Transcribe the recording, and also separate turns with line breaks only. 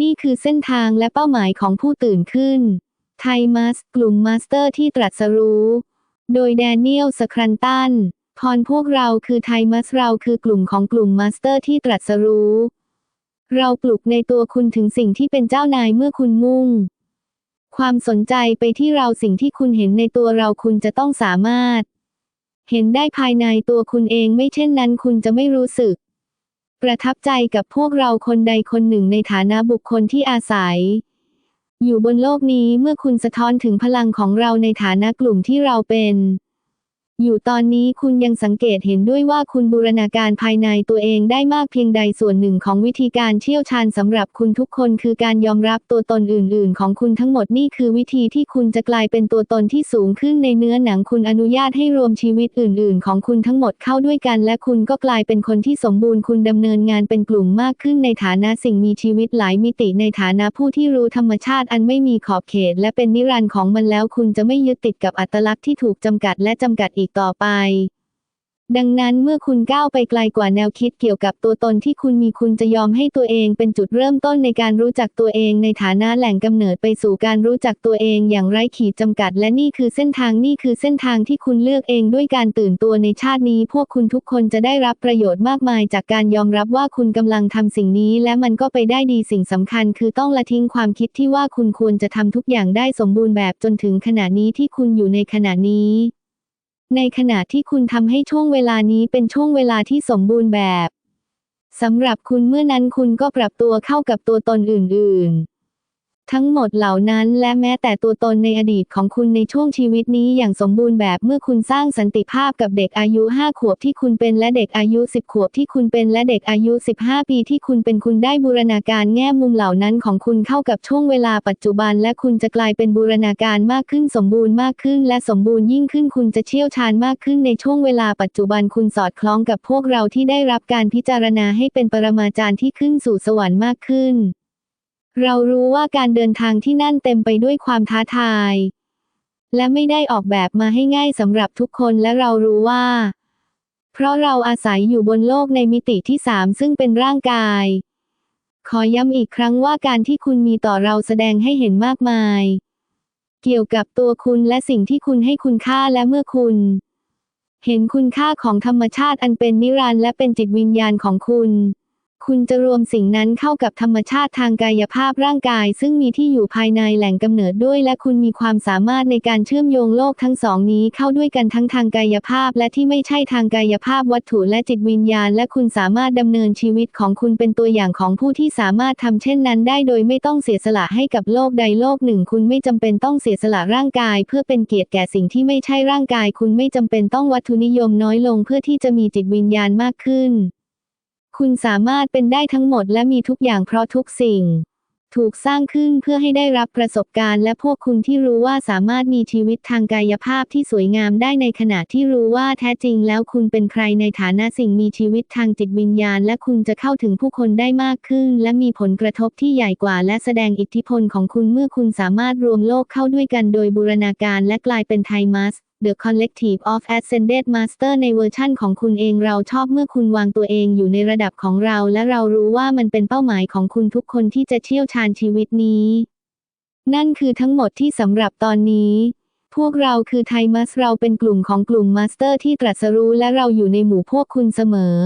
นี่คือเส้นทางและเป้าหมายของผู้ตื่นขึ้น ไทมัสกลุ่มมาสเตอร์ที่ตรัสรู้ โดยแดเนียลสครันตันพรพวกเราคือไทมัสเราคือกลุ่มของกลุ่มมาสเตอร์ที่ตรัสรู้ เราปลุกในตัวคุณถึงสิ่งที่เป็นเจ้านายเมื่อคุณมุ่ง ความสนใจไปที่เราสิ่งที่คุณเห็นในตัวเราคุณจะต้องสามารถ เห็นได้ภายในตัวคุณเองไม่เช่นนั้นคุณจะไม่รู้สึก ประทับใจกับพวกเราคนใดคนหนึ่งในฐานะบุคคลที่อาศัย อยู่บนโลกนี้เมื่อคุณสะท้อนถึงพลังของเราในฐานะกลุ่มที่เราเป็น อยู่ตอนนี้คุณยังสังเกตเห็นด้วยว่าคุณบูรณาการภายในตัวเองได้มากเพียงใดส่วนหนึ่งของวิธีการเชี่ยวชาญสำหรับคุณทุกคนคือการยอมรับตัวตนอื่น ๆ ของคุณทั้งหมดนี่คือวิธีที่คุณจะกลายเป็นตัวตนที่สูงขึ้นในเนื้อหนังคุณอนุญาตให้รวมชีวิตอื่น ๆ ของคุณทั้งหมดเข้าด้วยกัน และคุณก็กลายเป็นคนที่สมบูรณ์คุณดำเนินงานเป็นกลุ่มมากขึ้นในฐานะสิ่งมีชีวิตหลายมิติในฐานะผู้ที่รู้ธรรมชาติอันไม่มีขอบเขต และเป็นนิรันดร์ของมันแล้วคุณจะไม่ยึดติดกับอัตลักษณ์ที่ถูกจำกัดและจำกัดอีกต่อไป ดังนั้นเมื่อคุณก้าวไปไกลกว่าแนวคิดเกี่ยวกับตัวตนที่คุณมีคุณจะยอมให้ตัวเองเป็นจุดเริ่มต้นในการรู้จักตัวเองในฐานะแหล่งกำเนิดไปสู่การรู้จักตัวเองอย่างไร้ขีดจำกัด และนี่คือเส้นทางนี่คือเส้นทางที่คุณเลือกเองด้วยการตื่นตัวในชาตินี้ พวกคุณทุกคนจะได้รับประโยชน์มากมาย จากการยอมรับว่าคุณกำลังทำสิ่งนี้ และมันก็ไปได้ดีสิ่งสำคัญ คือต้องละทิ้งความคิดที่ว่าคุณควรจะทำทุกอย่างได้สมบูรณ์แบบจนถึงขณะนี้ที่คุณอยู่ในขณะนี้ ในขณะที่คุณทำให้ช่วงเวลานี้เป็นช่วงเวลาที่สมบูรณ์แบบสำหรับคุณเมื่อนั้นคุณก็ปรับตัวเข้ากับตัวตนอื่น ๆ ทั้งหมดเหล่านั้นและแม้แต่ตัวตนในอดีตของคุณในช่วงชีวิตนี้อย่างสมบูรณ์แบบเมื่อคุณสร้างสันติภาพกับเด็กอายุ 5 ขวบที่คุณเป็นและเด็กอายุ 10 ขวบที่คุณเป็นและเด็กอายุ 15 ปีที่คุณเป็นคุณได้บูรณาการแง่มุมเหล่านั้นของคุณเข้ากับช่วงเวลาปัจจุบัน และคุณจะกลายเป็นบูรณาการมากขึ้นสมบูรณ์มากขึ้น และสมบูรณ์ยิ่งขึ้นคุณจะเชี่ยวชาญมากขึ้นในช่วงเวลาปัจจุบันคุณสอดคล้องกับพวกเราที่ได้รับการพิจารณาให้เป็นปรมาจารย์ที่ขึ้นสู่สวรรค์มากขึ้น เรารู้ว่าการเดินทางที่นั่นเต็มไปด้วยความท้าทาย และไม่ได้ออกแบบมาให้ง่ายสำหรับทุกคนและเรารู้ว่า เพราะเราอาศัยอยู่บนโลกในมิติที่สามซึ่งเป็นร่างกาย ขอย้ำอีกครั้งว่าการที่คุณมีต่อเราแสดงให้เห็นมากมาย เกี่ยวกับตัวคุณและสิ่งที่คุณให้คุณค่าและเมื่อคุณ เห็นคุณค่าของธรรมชาติอันเป็นนิรันดร์และเป็นจิตวิญญาณของคุณ คุณจะรวมสิ่งนั้นเข้ากับธรรมชาติทางกายภาพร่างกาย ซึ่งมีที่อยู่ภายในแหล่งกำเนิดด้วย และคุณมีความสามารถในการเชื่อมโยงโลกทั้งสองนี้เข้าด้วยกันทั้งทางกายภาพ และที่ไม่ใช่ทางกายภาพวัตถุและจิตวิญญาณ และคุณสามารถดำเนินชีวิตของคุณเป็นตัวอย่างของผู้ที่สามารถทำเช่นนั้น ได้โดยไม่ต้องเสียสละให้กับโลกใดโลกหนึ่ง คุณไม่จำเป็นต้องเสียสละร่างกาย เพื่อเป็นเกียรติแก่สิ่งที่ไม่ใช่ร่างกาย คุณไม่จำเป็นต้องวัตถุนิยมน้อยลง เพื่อที่จะมีจิตวิญญาณมากขึ้น คุณสามารถเป็นได้ทั้งหมดและมีทุกอย่างเพราะทุกสิ่ง ถูกสร้างขึ้นเพื่อให้ได้รับประสบการณ์ และพวกคุณที่รู้ว่าสามารถมีชีวิตทางกายภาพที่สวยงามได้ในขณะที่รู้ว่าแท้จริงแล้วคุณเป็นใครในฐานะสิ่งมีชีวิตทางจิตวิญญาณ และคุณจะเข้าถึงผู้คนได้มากขึ้น และมีผลกระทบที่ใหญ่กว่า และแสดงอิทธิพลของคุณเมื่อคุณสามารถรวมโลกเข้าด้วยกันโดยบูรณาการและกลายเป็นไทมัส The Collective of Ascended Master ในเวอร์ชั่นของคุณเองเราชอบเมื่อคุณวางตัวเองอยู่ในระดับของเรา และเรารู้ว่ามันเป็นเป้าหมายของคุณทุกคนที่จะเชี่ยวชาญชีวิตนี้ นั่นคือทั้งหมดที่สำหรับตอนนี้ พวกเราคือไทมัสเราเป็นกลุ่มของกลุ่มมาสเตอร์ที่ตรัสรู้และเราอยู่ในหมู่พวกคุณเสมอ